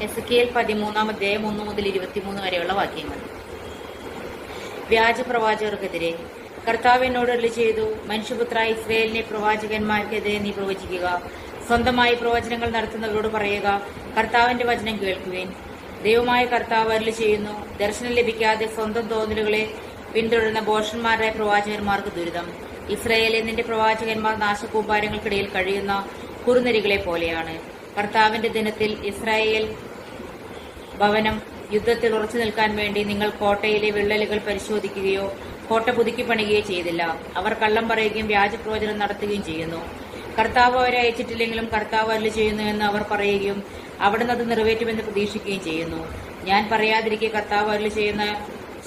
S K L പതിമൂന്നാം അധ്യായം ഒന്ന് മുതൽ ഇരുപത്തിമൂന്ന് വരെയുള്ള വാക്യങ്ങൾ. വ്യാജ പ്രവാചകർക്കെതിരെ കർത്താവ് എന്നോട് അല്ല ചെയ്തു മനുഷ്യപുത്ര ഇസ്രയേലിനെ പ്രവാചകന്മാർക്കെതിരെ നീ പ്രവചിക്കുക. സ്വന്തമായി പ്രവചനങ്ങൾ നടത്തുന്നവരോട് പറയുക. കർത്താവിന്റെ വചനം കേൾക്കുവേൻ. ദൈവമായ കർത്താവ് അല്ല ചെയ്യുന്നു ദർശനം ലഭിക്കാതെ സ്വന്തം തോന്നലുകളെ പിന്തുടരുന്ന ബോഷന്മാരായ പ്രവാചകന്മാർക്ക് ദുരിതം. ഇസ്രയേലെ നിന്റെ പ്രവാചകന്മാർ നാശകൂമ്പാരങ്ങൾക്കിടയിൽ കഴിയുന്ന കുറുനരികളെ പോലെയാണ്. കർത്താവിന്റെ ദിനത്തിൽ ഇസ്രായേൽ ഭവനം യുദ്ധത്തിൽ ഉറച്ചു നിൽക്കാൻ വേണ്ടി നിങ്ങൾ കോട്ടയിലെ വിള്ളലുകൾ പരിശോധിക്കുകയോ കോട്ട പുതുക്കി പണിയുകയോ ചെയ്തില്ല. അവർ കള്ളം പറയുകയും വ്യാജപ്രവചനം നടത്തുകയും ചെയ്യുന്നു. കർത്താവ് അവരെ അയച്ചിട്ടില്ലെങ്കിലും കർത്താവ് അല്ല ചെയ്യുന്നു എന്ന് അവർ പറയുകയും അവിടുന്ന് അത് നിറവേറ്റുമെന്ന് പ്രതീക്ഷിക്കുകയും ചെയ്യുന്നു. ഞാൻ പറയാതിരിക്കെ കർത്താവ് അല്ല ചെയ്യുന്ന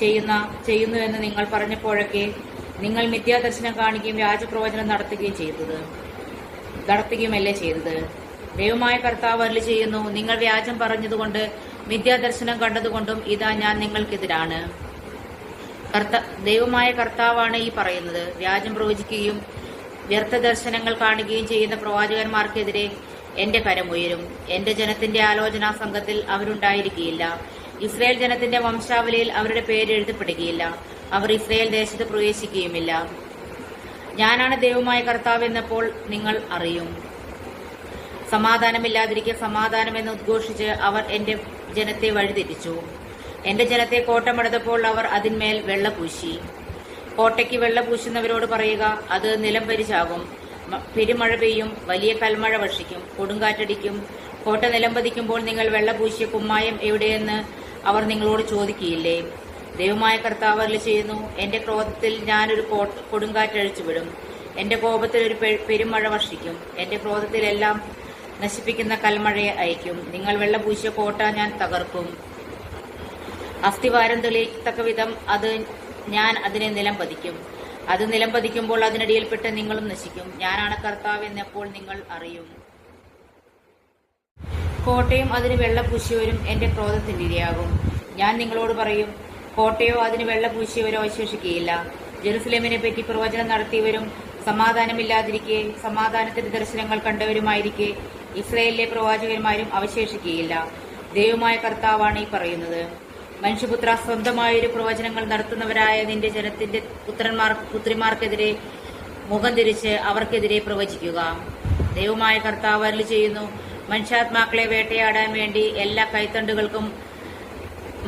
ചെയ്യുന്ന ചെയ്യുന്നു എന്ന് നിങ്ങൾ പറഞ്ഞപ്പോഴൊക്കെ നിങ്ങൾ മിഥ്യാദർശനം കാണുകയും വ്യാജപ്രവചനം നടത്തുകയും ചെയ്തത് നടത്തുകയുമല്ലേ ചെയ്തത്? ദൈവമായ കർത്താവ് അരളി ചെയ്യുന്നു. നിങ്ങൾ വ്യാജം പറഞ്ഞതുകൊണ്ട് മിഥ്യാദർശനം കണ്ടതുകൊണ്ടും ഇതാ ഞാൻ നിങ്ങൾക്കെതിരാണ്. കർത്ത ദൈവമായ കർത്താവാണ് ഈ പറയുന്നത്. വ്യാജം പ്രവചിക്കുകയും വ്യർത്ഥ ദർശനങ്ങൾ കാണുകയും ചെയ്യുന്ന പ്രവാചകന്മാർക്കെതിരെ എന്റെ കരമുയരും എന്റെ ജനത്തിന്റെ ആലോചനാ സംഘത്തിൽ അവരുണ്ടായിരിക്കുകയില്ല. ഇസ്രയേൽ ജനത്തിന്റെ വംശാവലിയിൽ അവരുടെ പേര് എഴുതപ്പെടുകയില്ല. അവർ ഇസ്രയേൽ ദേശത്ത് പ്രവേശിക്കുകയുമില്ല. ഞാനാണ് ദൈവമായ കർത്താവ് എന്നപ്പോൾ നിങ്ങൾ അറിയും. സമാധാനമില്ലാതിരിക്കെ സമാധാനമെന്ന് ഉദ്ഘോഷിച്ച് അവർ എന്റെ ജനത്തെ വഴിതെറ്റിച്ചു. എന്റെ ജനത്തെ കോട്ടമടതപ്പോൾ അവർ അതിന്മേൽ വെള്ള പൂശി കോട്ടയ്ക്ക് വെള്ള പൂശുന്നവരോട് പറയുക അത് നിലം പരിചാകും. പെരുമഴ പെയ്യും. വലിയ കൽമഴ വർഷിക്കും. കൊടുങ്കാറ്റടിക്കും. കോട്ട നിലം നിലംപതിക്കുമ്പോൾ നിങ്ങൾ വെള്ള പൂശിയ കുമ്മായം എവിടെയെന്ന് അവർ നിങ്ങളോട് ചോദിക്കുകയില്ലേ? ദൈവമായ കർത്താവ് അല്ല ചെയ്യുന്നു എന്റെ ക്രോധത്തിൽ ഞാനൊരു കൊടുങ്കാറ്റഴിച്ചു കൊടുങ്കാറ്റഴിച്ചുവിടും. എന്റെ കോപത്തിൽ ഒരു പെരുമഴ വർഷിക്കും. എന്റെ ക്രോധത്തിലെല്ലാം നശിപ്പിക്കുന്ന കൽമഴയെ അയക്കും. നിങ്ങൾ വെള്ളപൂശിയ കോട്ട ഞാൻ തകർക്കും. അസ്ഥിവാരം തെളിയിക്കത്തക്ക വിധം അത് ഞാൻ അതിനെ നിലം പതിക്കും. അത് നിലം പതിക്കുമ്പോൾ അതിനടിയിൽപ്പെട്ട് നിങ്ങളും നശിക്കും. ഞാനാണ് കർത്താവ് എന്നപ്പോൾ നിങ്ങൾ അറിയും. കോട്ടയും അതിന് വെള്ളപൂശിയവരും എന്റെ ക്രോധത്തിന്റെ ഇരയാകും ഞാൻ നിങ്ങളോട് പറയും കോട്ടയോ അതിന് വെള്ളപൂശിയവരോ അവശേഷിക്കുകയില്ല ജെറുസലേമിനെ പറ്റി പ്രവചനം നടത്തിയവരും സമാധാനമില്ലാതിരിക്കെ സമാധാനത്തിന്റെ ദർശനങ്ങൾ കണ്ടവരുമായിരിക്കെ ഇസ്രയേലിലെ പ്രവാചകന്മാരും അവശേഷിക്കുകയില്ല ദൈവമായ കർത്താവാണ് ഈ പറയുന്നത്. മനുഷ്യപുത്ര സ്വന്തമായൊരു പ്രവചനങ്ങൾ നടത്തുന്നവരായ നിന്റെ ജനത്തിന്റെ പുത്രന്മാർ പുത്രിമാർക്കെതിരെ മുഖം തിരിച്ച് അവർക്കെതിരെ പ്രവചിക്കുക. ദൈവമായ കർത്താവ് അരുൾ ചെയ്യുന്നു മനുഷ്യാത്മാക്കളെ വേട്ടയാടാൻ വേണ്ടി എല്ലാ കൈത്തണ്ടുകൾക്കും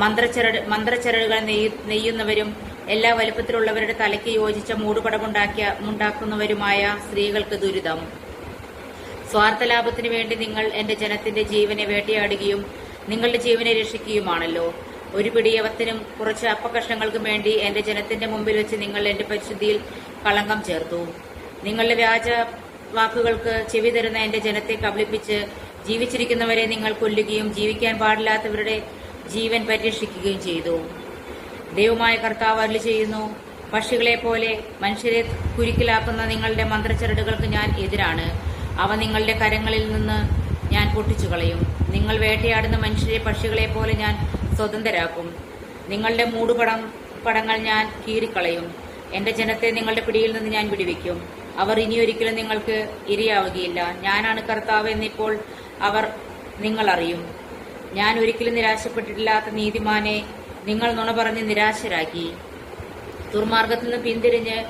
മന്ത്രച്ചരട് മന്ത്രച്ചരടുകൾ നെയ്യ് നെയ്യുന്നവരും എല്ലാ വലുപ്പത്തിലുള്ളവരുടെ തലയ്ക്ക് യോജിച്ച മൂടുപടമുണ്ടാക്കിയ ഉണ്ടാക്കുന്നവരുമായ സ്ത്രീകൾക്ക് ദുരിതം. സ്വാർത്ഥലാഭത്തിന് വേണ്ടി നിങ്ങൾ എന്റെ ജനത്തിന്റെ ജീവനെ വേട്ടയാടുകയും നിങ്ങളുടെ ജീവനെ രക്ഷിക്കുകയുമാണല്ലോ. ഒരു പിടിയവത്തിനും കുറച്ച് അപ്പകഷ്ണങ്ങൾക്കും വേണ്ടി എന്റെ ജനത്തിന്റെ മുമ്പിൽ വെച്ച് നിങ്ങൾ എന്റെ പരിശുദ്ധിയിൽ കളങ്കം ചേർത്തു. നിങ്ങളുടെ വ്യാജ വാക്കുകൾക്ക് ചെവി തരുന്ന എന്റെ ജനത്തെ കബളിപ്പിച്ച് ജീവിച്ചിരിക്കുന്നവരെ നിങ്ങൾ കൊല്ലുകയും ജീവിക്കാൻ പാടില്ലാത്തവരുടെ ജീവൻ പരിരക്ഷിക്കുകയും ചെയ്തു. ദൈവമായ കർത്താവ് അരുളി ചെയ്യുന്നു. പക്ഷികളെ പോലെ മനുഷ്യരെ കുരുക്കിലാക്കുന്ന നിങ്ങളുടെ മന്ത്രച്ചരടുകൾക്ക് ഞാൻ എതിരാണ്. അവ നിങ്ങളുടെ കരങ്ങളിൽ നിന്ന് ഞാൻ പൊട്ടിച്ചു കളയും നിങ്ങൾ വേട്ടയാടുന്ന മനുഷ്യരെ പക്ഷികളെ പോലെ ഞാൻ സ്വതന്ത്രരാക്കും. നിങ്ങളുടെ മൂടുപടം പടങ്ങൾ ഞാൻ കീറിക്കളയും. എന്റെ ജനത്തെ നിങ്ങളുടെ പിടിയിൽ നിന്ന് ഞാൻ വിടുവിക്കും. അവർ ഇനിയൊരിക്കലും നിങ്ങൾക്ക് ഇരയാവുകയില്ല. ഞാനാണ് കർത്താവ് എന്നിപ്പോൾ അവർ നിങ്ങൾ അറിയും ഞാൻ ഒരിക്കലും നിരാശപ്പെട്ടിട്ടില്ലാത്ത നീതിമാനെ നിങ്ങൾ നുണ പറഞ്ഞ് നിരാശരാക്കി. ദുർമാർഗത്തിൽ നിന്ന് പിന്തിരിഞ്ഞ്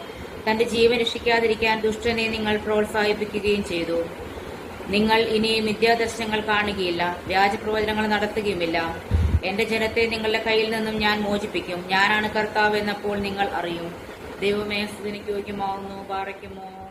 തന്റെ ജീവൻ രക്ഷിക്കാതിരിക്കാൻ ദുഷ്ടനെ നിങ്ങൾ പ്രോത്സാഹിപ്പിക്കുകയും ചെയ്തു. നിങ്ങൾ ഇനി മിഥ്യാദർശനങ്ങൾ കാണുകയില്ല വ്യാജപ്രവചനങ്ങൾ നടത്തുകയുമില്ല. എന്റെ ജനത്തെ നിങ്ങളുടെ കയ്യിൽ നിന്നും ഞാൻ മോചിപ്പിക്കും. ഞാനാണ് കർത്താവ് എന്നപ്പോൾ നിങ്ങൾ അറിയും. ദൈവമേ സ്തുതിക്ക് യോഗ്യമാവുന്നു പാറയ്ക്കുമോ